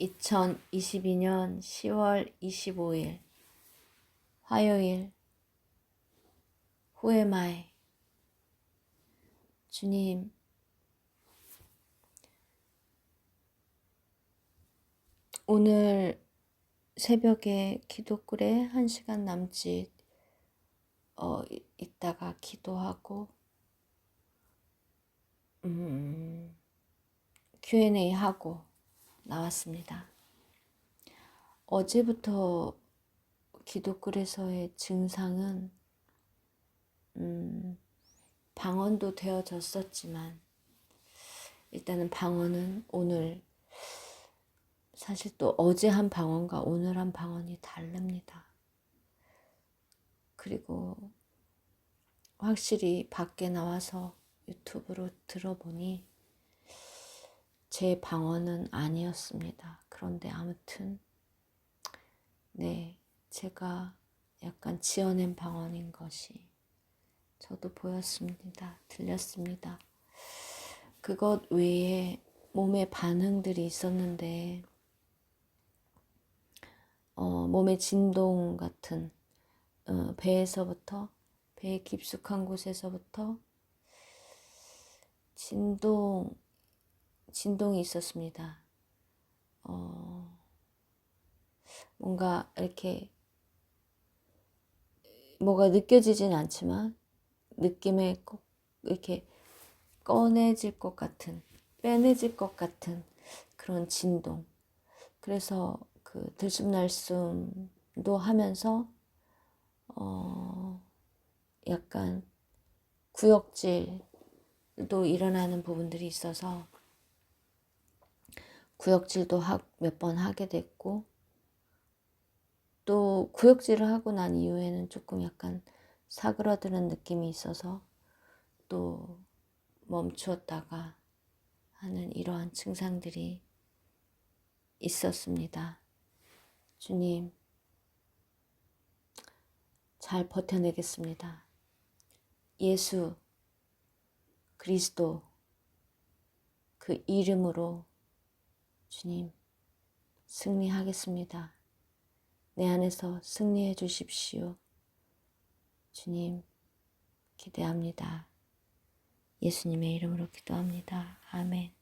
2022년 10월 25일 화요일 후에마이 주님 오늘 새벽에 기도글에 한 시간 남짓 어, 이- 있다가 기도하고 음, Q&A 하고 나왔습니다. 어제부터 기도글에서의 증상은 음, 방언도 되어졌었지만 일단은 방언은 오늘 사실 또 어제 한 방언과 오늘 한 방언이 다릅니다. 그리고 확실히 밖에 나와서 유튜브로 들어보니 제 방언은 아니었습니다. 그런데 아무튼 네, 제가 약간 지어낸 방언인 것이 저도 보였습니다. 들렸습니다. 그것 외에 몸에 반응들이 있었는데 어, 몸의 진동 같은 어, 배에서부터 배의 깊숙한 곳에서부터 진동 진동이 있었습니다. 어, 뭔가 이렇게 뭐가 느껴지진 않지만 느낌에 꼭 이렇게 꺼내질 것 같은 빼내질 것 같은 그런 진동. 그래서 그 들숨날숨도 하면서 어 약간 구역질도 일어나는 부분들이 있어서 구역질도 몇 번 하게 됐고 또 구역질을 하고 난 이후에는 조금 약간 사그라드는 느낌이 있어서 또 멈추었다가 하는 이러한 증상들이 있었습니다. 주님, 잘 버텨내겠습니다. 예수 그리스도 그 이름으로 주님 승리하겠습니다. 내 안에서 승리해 주십시오. 주님 기대합니다. 예수님의 이름으로 기도합니다. 아멘.